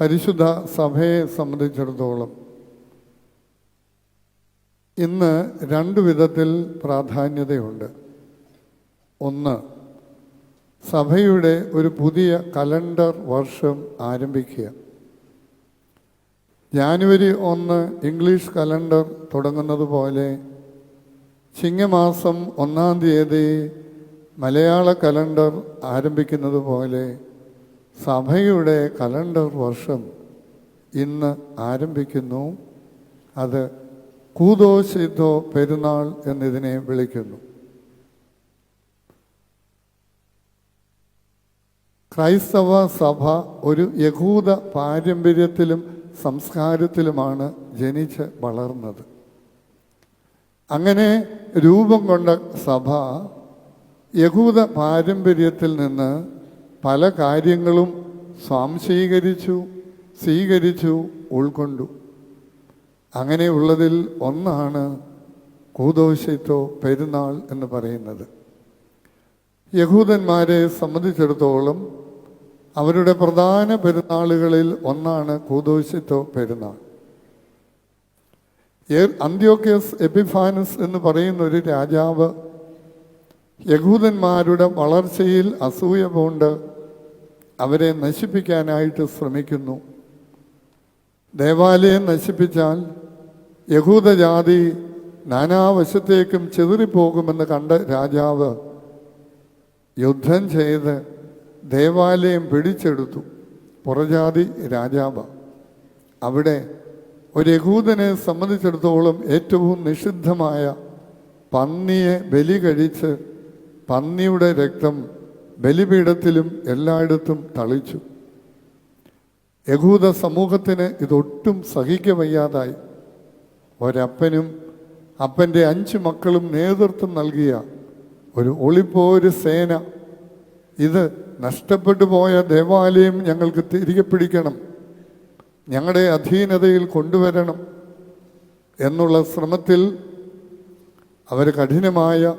പരിശുദ്ധ സഭയെ സംബന്ധിച്ചിടത്തോളം ഇന്ന് രണ്ട് വിധത്തിൽ പ്രാധാന്യതയുണ്ട്. ഒന്ന് സഭയുടെ ഒരു പുതിയ കലണ്ടർ വർഷം ആരംഭിക്കുക. ജാനുവരി ഒന്ന് ഇംഗ്ലീഷ് കലണ്ടർ തുടങ്ങുന്നത് പോലെ ചിങ്ങമാസം ഒന്നാം തീയതി മലയാള കലണ്ടർ ആരംഭിക്കുന്നത് പോലെ സഭയുടെ കലണ്ടർ വർഷം ഇന്ന് ആരംഭിക്കുന്നു. അത് കൂതോശിതോ പെരുന്നാൾ എന്നിതിനെ വിളിക്കുന്നു. ക്രൈസ്തവ സഭ ഒരു യഹൂദ പാരമ്പര്യത്തിലും സംസ്കാരത്തിലുമാണ് ജനിച്ച് വളർന്നത്. അങ്ങനെ രൂപം കൊണ്ട സഭ യഹൂദ പാരമ്പര്യത്തിൽ നിന്ന് പല കാര്യങ്ങളും സ്വാംശീകരിച്ചു സ്വീകരിച്ചു ഉൾക്കൊണ്ടു. അങ്ങനെയുള്ളതിൽ ഒന്നാണ് കൂതോശിത്തോ പെരുന്നാൾ എന്ന് പറയുന്നത്. യഹൂദന്മാരെ സംബന്ധിച്ചിടത്തോളം അവരുടെ പ്രധാന പെരുന്നാളുകളിൽ ഒന്നാണ് കൂതോശിത്തോ പെരുന്നാൾ. അന്ത്യോക്യസ് എപ്പിഫാനസ് എന്ന് പറയുന്ന ഒരു രാജാവ് യഹൂദന്മാരുടെ വളർച്ചയിൽ അസൂയ അവരെ നശിപ്പിക്കാനായിട്ട് ശ്രമിക്കുന്നു. ദേവാലയം നശിപ്പിച്ചാൽ യഹൂദജാതി നാനാവശത്തേക്കും ചെതിറിപ്പോകുമെന്ന് കണ്ട രാജാവ് യുദ്ധം ചെയ്ത് ദേവാലയം പിടിച്ചെടുത്തു. പുറജാതി രാജാവ്. അവിടെ ഒരു യഹൂദനെ സംബന്ധിച്ചിടത്തോളം ഏറ്റവും നിഷിദ്ധമായ പന്നിയെ ബലി കഴിച്ച് പന്നിയുടെ രക്തം ബലിപീഠത്തിലും എല്ലായിടത്തും തളിച്ചു. യഹൂദ സമൂഹത്തിന് ഇതൊട്ടും സഹിക്കവയ്യാതായി ഒരപ്പനും അപ്പന്റെ അഞ്ച് മക്കളും നേതൃത്വം നൽകിയ ഒരു ഒളിപ്പോര് സേന. ഇത് നഷ്ടപ്പെട്ടു പോയ ദേവാലയം ഞങ്ങൾക്ക് തിരികെ പിടിക്കണം. ഞങ്ങളുടെ അധീനതയിൽ കൊണ്ടുവരണം എന്നുള്ള ശ്രമത്തിൽ അവർ കഠിനമായ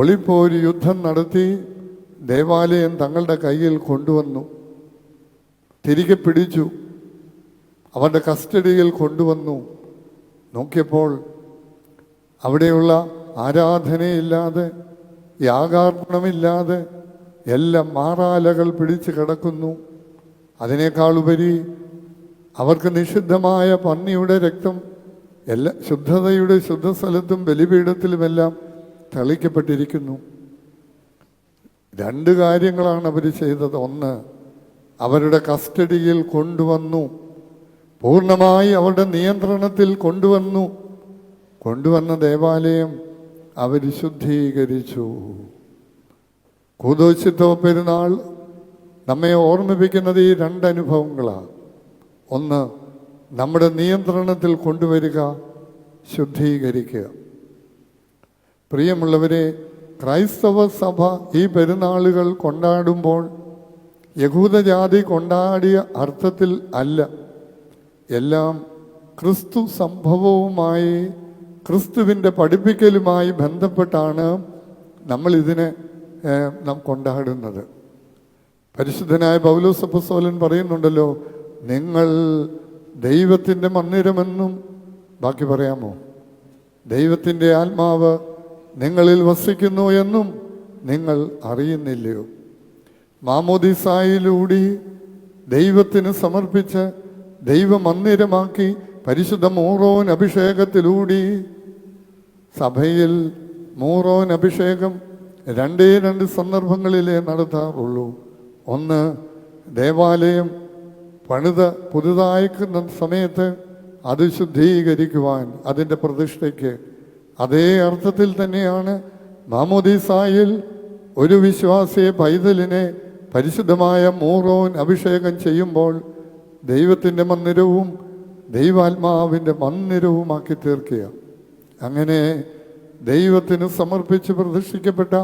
ഒളിപ്പോര് യുദ്ധം നടത്തി ദേവാലയം തങ്ങളുടെ കയ്യിൽ കൊണ്ടുവന്നു. തിരികെ പിടിച്ചു. അവരുടെ കസ്റ്റഡിയിൽ കൊണ്ടുവന്നു. നോക്കിയപ്പോൾ അവിടെയുള്ള ആരാധനയില്ലാതെ യാഗാർപ്പണമില്ലാതെ എല്ലാം മാറാലകൾ പിടിച്ച് കിടക്കുന്നു. അതിനേക്കാളുപരി അവർക്ക് നിഷിദ്ധമായ പന്നിയുടെ രക്തം എല്ലാ ശുദ്ധതയുടെ ശുദ്ധസ്ഥലത്തും ബലിപീഠത്തിലുമെല്ലാം തളിക്കപ്പെട്ടിരിക്കുന്നു രണ്ട് കാര്യങ്ങളാണ് അവർ ചെയ്തത്. ഒന്ന് അവരുടെ കസ്റ്റഡിയിൽ കൊണ്ടുവന്നു. പൂർണമായി അവരുടെ നിയന്ത്രണത്തിൽ കൊണ്ടുവന്നു. കൊണ്ടുവന്ന ദേവാലയം അവർ ശുദ്ധീകരിച്ചു. കൂതോശിത്തോ പെരുന്നാൾ നമ്മെ ഓർമ്മിപ്പിക്കുന്നത് ഈ രണ്ടനുഭവങ്ങളാണ് ഒന്ന് നമ്മുടെ നിയന്ത്രണത്തിൽ കൊണ്ടുവരിക ശുദ്ധീകരിക്കുക. പ്രിയമുള്ളവരെ ക്രൈസ്തവ സഭ ഈ പെരുന്നാളുകൾ കൊണ്ടാടുമ്പോൾ യഹൂദജാതി കൊണ്ടാടിയ അർത്ഥത്തിൽ അല്ല. എല്ലാം ക്രിസ്തു സംഭവവുമായി ക്രിസ്തുവിന്റെ പഠിപ്പിക്കലുമായി ബന്ധപ്പെട്ടാണ് നമ്മൾ ഇതിനെ നാം കൊണ്ടാടുന്നത്. പരിശുദ്ധനായ പൗലോസപ്പസോലൻ പറയുന്നുണ്ടല്ലോ നിങ്ങൾ ദൈവത്തിന്റെ മന്ദിരമെന്നും ബാക്കി പറയാമോ? ദൈവത്തിന്റെ ആത്മാവ് നിങ്ങളിൽ വസിക്കുന്നു എന്നും നിങ്ങൾ അറിയുന്നില്ലയോ? മാമോദിസായിലൂടി ദൈവത്തിന് സമർപ്പിച്ച് ദൈവമന്ദിരമാക്കി പരിശുദ്ധ മൂറോൻ അഭിഷേകത്തിലൂടി സഭയിൽ മൂറോൻ അഭിഷേകം രണ്ടേ രണ്ട് സന്ദർഭങ്ങളിലേ നടത്താറുള്ളൂ. ഒന്ന് ദേവാലയം പണിത പുതുതായിക്കുന്ന സമയത്ത് അത് ശുദ്ധീകരിക്കുവാൻ അതിന്റെ പ്രതിഷ്ഠയ്ക്ക് അതേ അർത്ഥത്തിൽ തന്നെയാണ് മാമോദീസായിൽ ഒരു വിശ്വാസിയെ പൈതലിനെ പരിശുദ്ധമായ മൂറോൻ അഭിഷേകം ചെയ്യുമ്പോൾ ദൈവത്തിന്റെ മന്ദിരവും ദൈവാത്മാവിന്റെ മന്ദിരവുമാക്കി തീർക്കുക അങ്ങനെ ദൈവത്തിന് സമർപ്പിച്ച് പ്രതിഷ്ഠിക്കപ്പെട്ട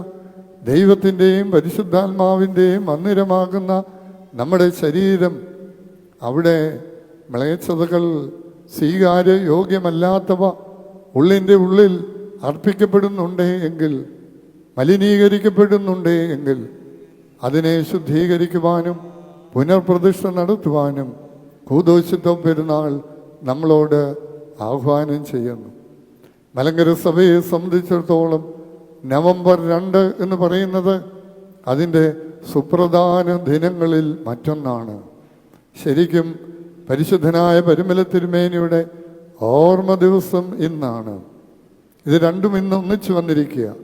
ദൈവത്തിന്റെയും പരിശുദ്ധാത്മാവിന്റെയും മന്ദിരമാകുന്ന നമ്മുടെ ശരീരം അവിടെ മ്ലേച്ഛതകൾ സ്വീകാര്യ യോഗ്യമല്ലാത്തവ ഉള്ളിന്റെ ഉള്ളിൽ അർപ്പിക്കപ്പെടുന്നുണ്ടേ എങ്കിൽ മലിനീകരിക്കപ്പെടുന്നുണ്ടേ എങ്കിൽ അതിനെ ശുദ്ധീകരിക്കുവാനും പുനർപ്രതിഷ്ഠ നടത്തുവാനും കൂതോശുദ്ധ പെരുന്നാൾ നമ്മളോട് ആഹ്വാനം ചെയ്യുന്നു. മലങ്കര സഭയെ സംബന്ധിച്ചിടത്തോളം നവംബർ രണ്ട് എന്ന് പറയുന്നത് അതിന്റെ സുപ്രധാന ദിനങ്ങളിൽ മറ്റൊന്നാണ്. ശരിക്കും പരിശുദ്ധനായ പരിമല തിരുമേനിയുടെ ഓർമ്മ ദിവസം ഇന്നാണ്. ഇത് രണ്ടും ഇന്ന് ഒന്നിച്ചു വന്നിരിക്കുക.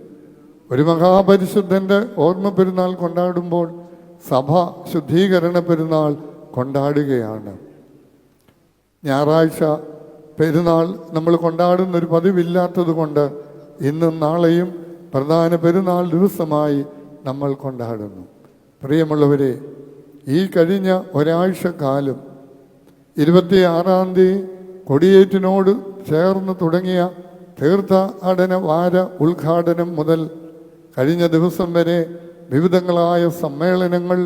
ഒരു മഹാപരിശുദ്ധന്റെ ഓർമ്മ പെരുന്നാൾ കൊണ്ടാടുമ്പോൾ സഭ ശുദ്ധീകരണ പെരുന്നാൾ കൊണ്ടാടുകയാണ്. ഞായറാഴ്ച പെരുന്നാൾ നമ്മൾ കൊണ്ടാടുന്ന ഒരു പതിവില്ലാത്തത് കൊണ്ട് ഇന്നും നാളെയും പ്രധാന പെരുന്നാൾ ദിവസമായി നമ്മൾ കൊണ്ടാടുന്നു. പ്രിയമുള്ളവരെ ഈ കഴിഞ്ഞ ഒരാഴ്ച കാലം ഇരുപത്തി ആറാം തീയതി കൊടിയേറ്റിനോട് ചേർന്ന് തുടങ്ങിയ തീർത്ഥാടന വാര ഉദ്ഘാടനം മുതൽ കഴിഞ്ഞ ദിവസം വരെ വിവിധങ്ങളായ സമ്മേളനങ്ങൾ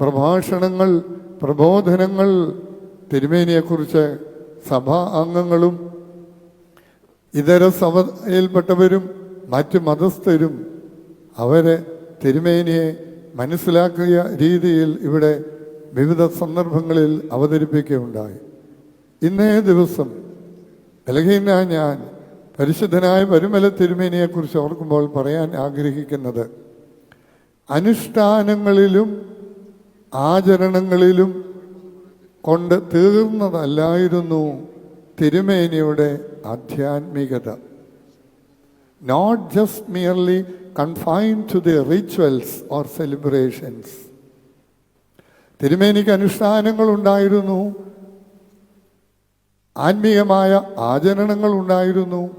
പ്രഭാഷണങ്ങൾ പ്രബോധനങ്ങൾ തിരുമേനിയെക്കുറിച്ച് സഭാ അംഗങ്ങളും ഇതര സഭയിൽപ്പെട്ടവരും മറ്റ് മതസ്ഥരും അവരെ തിരുമേനിയെ മനസ്സിലാക്കിയ രീതിയിൽ ഇവിടെ വിവിധ സന്ദർഭങ്ങളിൽ അവതരിപ്പിക്കുകയുണ്ടായി. ഇന്നേ ദിവസം ബലഹീന ഞാൻ പരിശുദ്ധനായ പരുമല തിരുമേനിയെക്കുറിച്ച് ഓർക്കുമ്പോൾ പറയാൻ ആഗ്രഹിക്കുന്നത് അനുഷ്ഠാനങ്ങളിലും ആചരണങ്ങളിലും കൊണ്ട് തീർന്നതല്ലായിരുന്നു തിരുമേനിയുടെ ആധ്യാത്മികത. Not just merely confined to the rituals or celebrations തിരുമേനിക്ക് അനുഷ്ഠാനങ്ങൾ ഉണ്ടായിരുന്നു. ആത്മീയമായ ആചരണങ്ങൾ ഉണ്ടായിരുന്നു.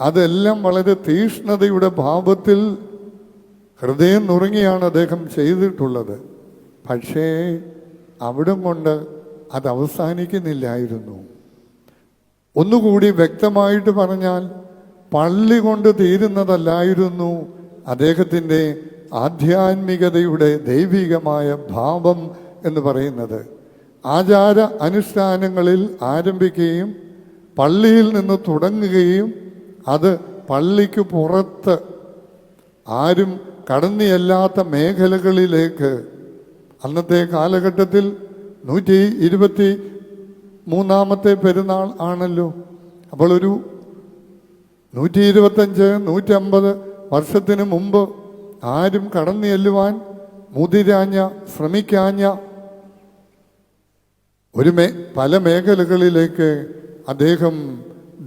അതെല്ലാം വളരെ തീഷ്ണതയുടെ ഭാവത്തിൽ ഹൃദയം നുറുങ്ങിയാണ് അദ്ദേഹം ചെയ്തിട്ടുള്ളത്. പക്ഷേ അവിടം കൊണ്ട് അത് അവസാനിക്കുന്നില്ലായിരുന്നു. ഒന്നുകൂടി വ്യക്തമായിട്ട് പറഞ്ഞാൽ പള്ളി കൊണ്ട് തീരുന്നതല്ലായിരുന്നു അദ്ദേഹത്തിന്റെ ആധ്യാത്മികതയുടെ ദൈവികമായ ഭാവം എന്ന് പറയുന്നത്. ആചാര അനുഷ്ഠാനങ്ങളിൽ ആരംഭിക്കുകയും പള്ളിയിൽ നിന്ന് തുടങ്ങുകയും അത് പള്ളിക്ക് പുറത്ത് ആരും കടന്നിയല്ലാത്ത മേഖലകളിലേക്ക് അന്നത്തെ കാലഘട്ടത്തിൽ നൂറ്റി ഇരുപത്തി മൂന്നാമത്തെ പെരുന്നാൾ ആണല്ലോ. അപ്പോൾ ഒരു നൂറ്റി ഇരുപത്തഞ്ച് നൂറ്റമ്പത് വർഷത്തിന് മുമ്പ് ആരും കടന്നു ചെല്ലുവാൻ മുതിരാഞ്ഞ ശ്രമിക്കാഞ്ഞ ഒരു മേ പല മേഖലകളിലേക്ക് അദ്ദേഹം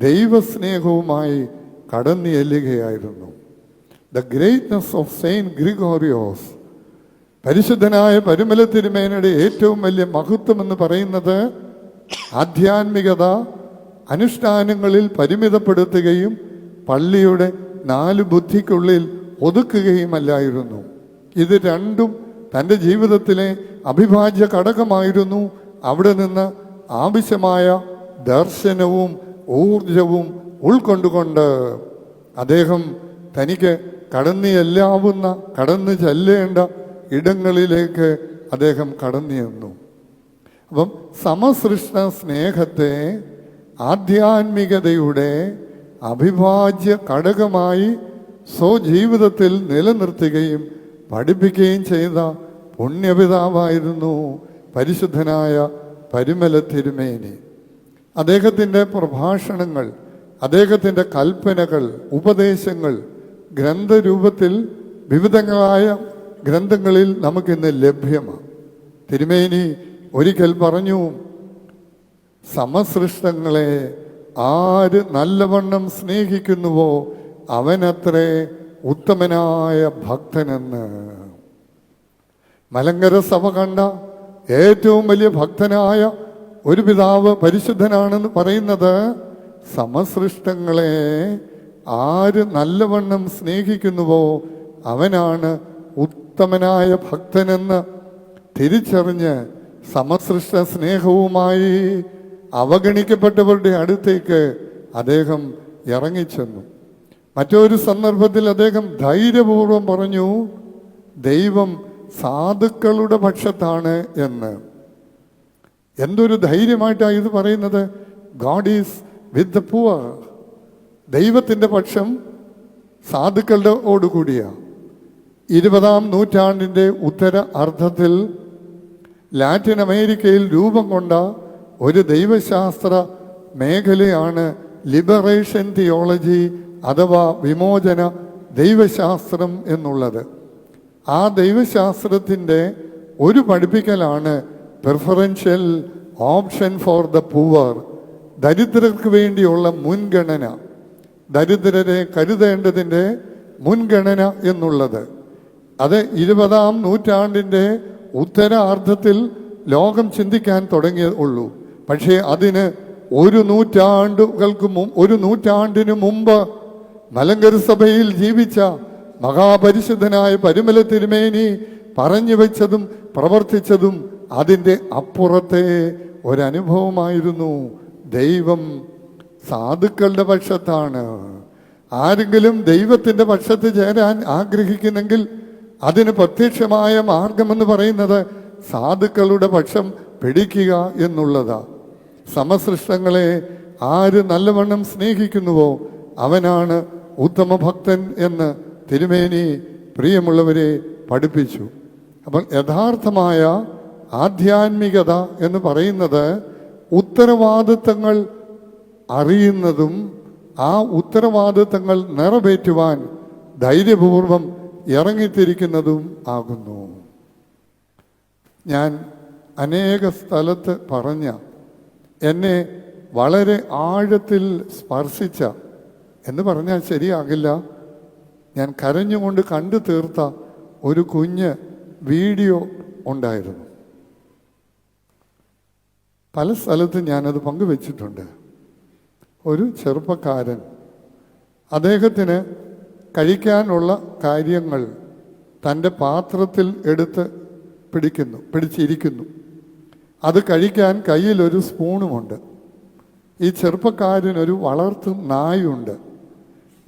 ദൈവസ്നേഹവുമായി കടന്നു ചെല്ലുകയായിരുന്നു the greatness of saint Gregorios പരിശുദ്ധനായ പരുമല തിരുമേനയുടെ ഏറ്റവും വലിയ മഹത്വം എന്ന് പറയുന്നത് ആധ്യാത്മികത അനുഷ്ഠാനങ്ങളിൽ പരിമിതപ്പെടുത്തുകയും പള്ളിയുടെ നാല് ബുദ്ധിക്കുള്ളിൽ ഒതുക്കുകയുമല്ലായിരുന്നു. ഇത് രണ്ടും തന്റെ ജീവിതത്തിലെ അഭിഭാജ്യ ഘടകമായിരുന്നു അവിടെ നിന്ന് ആവശ്യമായ ദർശനവും ഊർജവും ഉൾക്കൊണ്ടുകൊണ്ട് അദ്ദേഹം തനിക്ക് കടന്നു ചെല്ലാവുന്ന കടന്നു ചെല്ലേണ്ട ഇടങ്ങളിലേക്ക് അദ്ദേഹം കടന്നു ചെന്നു. അപ്പം സമസൃഷ്ട സ്നേഹത്തെ ആധ്യാത്മികതയുടെ അവിഭാജ്യ ഘടകമായി സ്വജീവിതത്തിൽ നിലനിർത്തുകയും പഠിപ്പിക്കുകയും ചെയ്ത പുണ്യപിതാവായിരുന്നു പരിശുദ്ധനായ പരിമല തിരുമേനി അദ്ദേഹത്തിന്റെ പ്രഭാഷണങ്ങൾ അദ്ദേഹത്തിന്റെ കൽപ്പനകൾ ഉപദേശങ്ങൾ ഗ്രന്ഥരൂപത്തിൽ വിവിധങ്ങളായ ഗ്രന്ഥങ്ങളിൽ നമുക്കിന്ന് ലഭ്യമാണ് തിരുമേനി ഒരിക്കൽ പറഞ്ഞു സമസൃഷ്ടങ്ങളെ ആര് നല്ലവണ്ണം സ്നേഹിക്കുന്നുവോ അവനത്രേ ഉത്തമനായ ഭക്തനെന്ന്. മലങ്കര സഭ കണ്ട ഏറ്റവും വലിയ ഭക്തനായ ഒരു പിതാവ് പരിശുദ്ധനാണെന്ന് പറയുന്നത് സമസൃഷ്ടങ്ങളെ ആര് നല്ലവണ്ണം സ്നേഹിക്കുന്നുവോ അവനാണ് ഉത്തമനായ ഭക്തനെന്ന് തിരിച്ചറിഞ്ഞ് സമസൃഷ്ട സ്നേഹവുമായി അവഗണിക്കപ്പെട്ടവരുടെ അടുത്തേക്ക് അദ്ദേഹം ഇറങ്ങിച്ചെന്നു. മറ്റൊരു സന്ദർഭത്തിൽ അദ്ദേഹം ധൈര്യപൂർവം പറഞ്ഞു ദൈവം സാധുക്കളുടെ പക്ഷത്താണ് എന്ന്. എന്തൊരു ധൈര്യമായിട്ടാണ് ഇത് പറയുന്നത്? God is with the poor ദൈവത്തിന്റെ പക്ഷം സാധുക്കളുടെ ഓടുകൂടിയാണ് ഇരുപതാം നൂറ്റാണ്ടിന്റെ ഉത്തര അർത്ഥത്തിൽ ലാറ്റിൻ അമേരിക്കയിൽ രൂപം കൊണ്ട ഒരു ദൈവശാസ്ത്ര മേഖലയാണ് ലിബറേഷൻ തിയോളജി അഥവാ വിമോചന ദൈവശാസ്ത്രം എന്നുള്ളത്. ആ ദൈവശാസ്ത്രത്തിന്റെ ഒരു പഠിപ്പിക്കലാണ് preferential option for the poor ദരിദ്രർക്ക് വേണ്ടിയുള്ള മുൻഗണന. ദരിദ്രരെ കരുതേണ്ടതിന്റെ മുൻഗണന എന്നുള്ളത്. അത് ഇരുപതാം നൂറ്റാണ്ടിന്റെ ഉത്തരാർദ്ധത്തിൽ ലോകം ചിന്തിക്കാൻ തുടങ്ങിയേ ഉള്ളൂ. പക്ഷേ അതിന് ഒരു നൂറ്റാണ്ടുകൾക്ക് ഒരു നൂറ്റാണ്ടിന് മുമ്പ് മലങ്കര സഭയിൽ ജീവിച്ച മഹാപരിശുദ്ധനായ പരിമല തിരുമേനി പറഞ്ഞു വെച്ചതും പ്രവർത്തിച്ചതും അതിന്റെ അപ്പുറത്തെ ഒരനുഭവമായിരുന്നു. ദൈവം സാധുക്കളുടെ പക്ഷത്താണ്. ആരെങ്കിലും ദൈവത്തിന്റെ പക്ഷത്ത് ചേരാൻ ആഗ്രഹിക്കുന്നെങ്കിൽ അതിന് പ്രത്യക്ഷമായ മാർഗമെന്ന് പറയുന്നത് സാധുക്കളുടെ പക്ഷം പിടിക്കുക എന്നുള്ളതാ. സമസൃഷ്ടങ്ങളെ ആര് നല്ലവണ്ണം സ്നേഹിക്കുന്നുവോ അവനാണ് ഉത്തമ ഭക്തൻ എന്ന് തിരുമേനി പ്രിയമുള്ളവരെ പഠിപ്പിച്ചു. അപ്പോൾ യഥാർത്ഥമായ ആധ്യാത്മികത എന്ന് പറയുന്നത് ഉത്തരവാദിത്തങ്ങൾ അറിയുന്നതും ആ ഉത്തരവാദിത്തങ്ങൾ നിറവേറ്റുവാൻ ധൈര്യപൂർവം ഇറങ്ങിത്തിരിക്കുന്നതും ആകുന്നു. ഞാൻ അനേക സ്ഥലത്ത് പറഞ്ഞ എന്നെ വളരെ ആഴത്തിൽ സ്പർശിച്ച എന്ന് പറഞ്ഞാൽ ശരിയാകില്ല. ഞാൻ കരഞ്ഞുകൊണ്ട് കണ്ടു തീർത്ത ഒരു കുഞ്ഞ് വീഡിയോ ഉണ്ടായിരുന്നു. പല സ്ഥലത്ത് ഞാനത് പങ്കുവച്ചിട്ടുണ്ട്. ഒരു ചെറുപ്പക്കാരൻ അദ്ദേഹത്തിന് കഴിക്കാനുള്ള കാര്യങ്ങൾ തന്റെ പാത്രത്തിൽ എടുത്ത് പിടിക്കുന്നു പിടിച്ചിരിക്കുന്നു. അത് കഴിക്കാൻ കയ്യിലൊരു സ്പൂണുമുണ്ട്. ഈ ചെറുപ്പക്കാരനൊരു വളർത്തു നായുണ്ട്.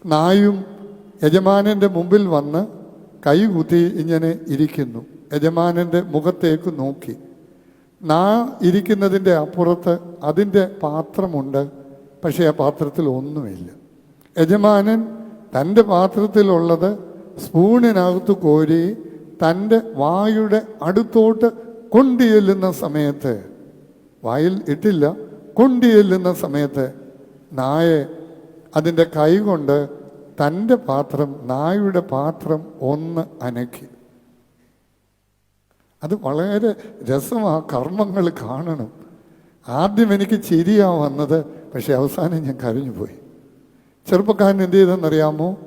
നായും യജമാനന്റെ മുമ്പിൽ വന്ന് കൈകുത്തി ഇങ്ങനെ ഇരിക്കുന്നു. യജമാനന്റെ മുഖത്തേക്ക് നോക്കി. നാ ഇരിക്കുന്നതിന്റെ അപ്പുറത്ത് അതിന്റെ പാത്രമുണ്ട് പക്ഷേ ആ പാത്രത്തിൽ ഒന്നുമില്ല. യജമാനൻ തന്റെ പാത്രത്തിലുള്ളത് സ്പൂണിനകത്ത് കോരി തന്റെ വായുടെ അടുത്തോട്ട് കൊണ്ടിയെല്ലുന്ന സമയത്ത് വായിൽ ഇട്ടില്ല കൊണ്ടിയെല്ലുന്ന സമയത്ത് നായ അതിന്റെ കൈ കൊണ്ട് തന്റെ പാത്രം നായുടെ പാത്രം ഒന്ന് അനക്കി. അത് വളരെ രസമാ കർമ്മങ്ങൾ കാണണം. ആദ്യം എനിക്ക് ചിരിയാ വന്നത് പക്ഷെ അവസാനം ഞാൻ കരഞ്ഞുപോയി. ചെറുപ്പക്കാരൻ എന്ത് ചെയ്തെന്നറിയാമോ?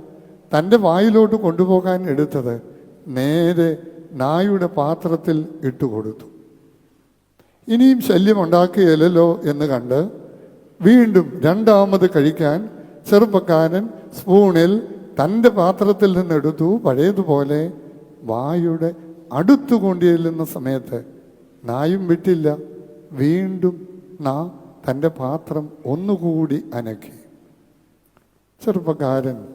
തന്റെ വായിലോട്ട് കൊണ്ടുപോകാൻ എടുത്തത് നേരെ നായുടെ പാത്രത്തിൽ ഇട്ടുകൊടുത്തു ഇനിയും ശല്യം ഉണ്ടാക്കിയല്ലോ എന്ന് കണ്ട് വീണ്ടും രണ്ടാമത് കഴിക്കാൻ ചെറുപ്പക്കാരൻ സ്പൂണിൽ തന്റെ പാത്രത്തിൽ നിന്നെടുത്തു പഴയതുപോലെ വായുടെ അടുത്തു കൊണ്ടുചെല്ലുന്ന സമയത്ത് നായും വിട്ടില്ല. വീണ്ടും നാ തന്റെ പാത്രം ഒന്നുകൂടി അനക്കി. ചെറുപ്പക്കാരൻ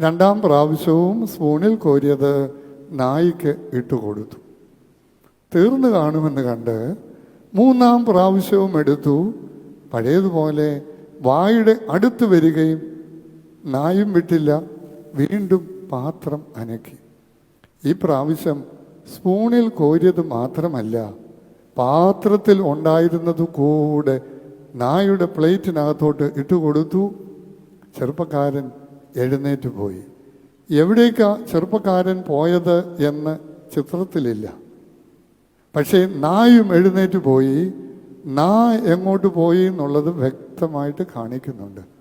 രണ്ടാം പ്രാവശ്യവും സ്പൂണിൽ കോരിയത് നായിക്ക് ഇട്ടുകൊടുത്തു തീർന്നു കാണുമെന്ന് കണ്ട് മൂന്നാം പ്രാവശ്യവും എടുത്തു. പഴയതുപോലെ വായുടെ അടുത്ത് വരികയും നായും വിട്ടില്ല വീണ്ടും പാത്രം അനക്കി. ഈ പ്രാവശ്യം സ്പൂണിൽ കോരിയത് മാത്രമല്ല പാത്രത്തിൽ ഉണ്ടായിരുന്നത് കൂടെ നായുടെ പ്ലേറ്റിനകത്തോട്ട് ഇട്ടുകൊടുത്തു ചെറുപ്പക്കാരൻ എഴുന്നേറ്റ് പോയി. എവിടേക്കാ ചെറുപ്പക്കാരൻ പോയത് എന്ന് ചിത്രത്തിലില്ല. പക്ഷേ നായും എഴുന്നേറ്റ് പോയി. നാ എങ്ങോട്ട് പോയി എന്നുള്ളത് വ്യക്തമായിട്ട് കാണിക്കുന്നുണ്ട്.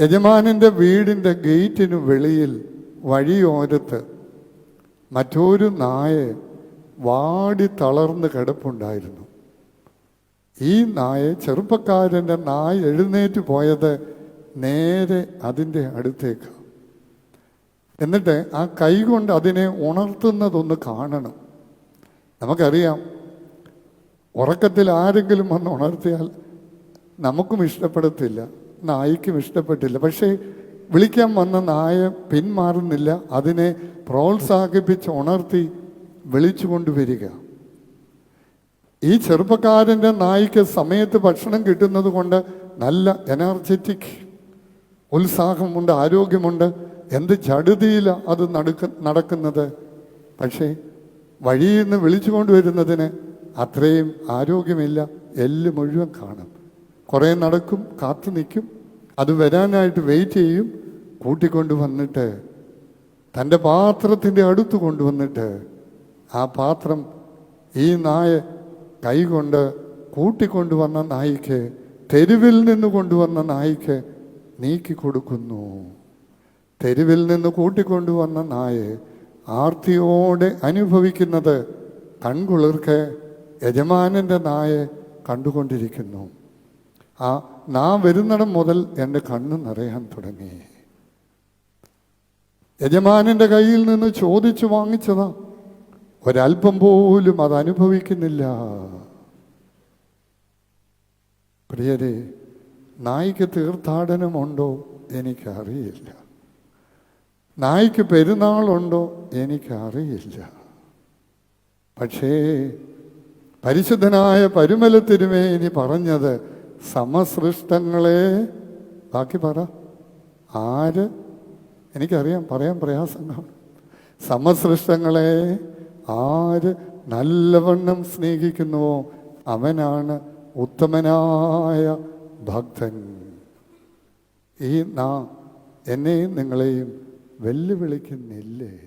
യജമാനന്റെ വീടിന്റെ ഗേറ്റിന് വെളിയിൽ വഴിയോരത്ത് മറ്റൊരു നായ വാടി തളർന്ന് കിടപ്പുണ്ടായിരുന്നു. ഈ നായ ചെറുപ്പക്കാരന്റെ നായ എഴുന്നേറ്റ് പോയത് നേരെ അതിന്റെ അടുത്തേക്ക്. എന്നിട്ട് ആ കൈ കൊണ്ട് അതിനെ ഉണർത്തുന്നതൊന്ന് കാണണം. നമുക്കറിയാം ഉറക്കത്തിൽ ആരെങ്കിലും വന്ന് ഉണർത്തിയാൽ നമുക്കും ഇഷ്ടപ്പെടത്തില്ല. നായിക്കും ഇഷ്ടപ്പെട്ടില്ല. പക്ഷേ വിളിക്കാൻ വന്ന നായ പിന്മാറുന്നില്ല. അതിനെ പ്രോത്സാഹിപ്പിച്ച് ഉണർത്തി വിളിച്ചു കൊണ്ടുവരിക. ഈ ചെറുപ്പക്കാരന്റെ നായിക്ക് സമയത്ത് ഭക്ഷണം കിട്ടുന്നത് കൊണ്ട് നല്ല എനർജറ്റിക് ഉത്സാഹമുണ്ട് ആരോഗ്യമുണ്ട്. എന്ത് ചടുതിയില അത് നടക്ക നടക്കുന്നത്? പക്ഷേ വഴിയിൽ നിന്ന് വിളിച്ചു കൊണ്ടുവരുന്നതിന് അത്രയും ആരോഗ്യമില്ല. എല്ല് മുഴുവൻ കാണും. കുറേ നടക്കും കാത്തു നിൽക്കും. അത് വരാനായിട്ട് വെയിറ്റ് ചെയ്യും. കൂട്ടിക്കൊണ്ട് വന്നിട്ട് തന്റെ പാത്രത്തിന്റെ അടുത്ത് കൊണ്ടുവന്നിട്ട് ആ പാത്രം ഈ നായ കൈകൊണ്ട് കൂട്ടിക്കൊണ്ടുവന്ന നായിക്ക് തെരുവിൽ നിന്ന് കൊണ്ടുവന്ന നായിക്ക് നീക്കി കൊടുക്കുന്നു. തെരുവിൽ നിന്ന് കൂട്ടിക്കൊണ്ടുവന്ന നായെ ആർത്തിയോടെ അനുഭവിക്കുന്നത് കൺകുളിർക്ക് യജമാനന്റെ നായെ കണ്ടുകൊണ്ടിരിക്കുന്നു. ആ നാ വരുന്നിടം മുതൽ എന്റെ കണ്ണ് നിറയാൻ തുടങ്ങി. യജമാനന്റെ കയ്യിൽ നിന്ന് ചോദിച്ചു വാങ്ങിച്ചതാ. ഒരല്പം പോലും അത് അനുഭവിക്കുന്നില്ല. പ്രിയരെ നായ്ക്ക് തീർത്ഥാടനമുണ്ടോ എനിക്കറിയില്ല. നായ്ക്ക് പെരുന്നാളുണ്ടോ എനിക്കറിയില്ല. പക്ഷേ പരിശുദ്ധനായ പരുമല തിരുമേനി പറഞ്ഞത് സമസൃഷ്ടങ്ങളെ ബാക്കി പറ. ആര്? എനിക്കറിയാം പറയാൻ പ്രയാസങ്ങളാണ്. സമസൃഷ്ടങ്ങളെ ആര് നല്ലവണ്ണം സ്നേഹിക്കുന്നുവോ അവനാണ് ഉത്തമനായ ഭക്തൻ. ഈ നാ എന്നെയും നിങ്ങളെയും വെല്ലുവിളിക്കുന്നില്ലേ?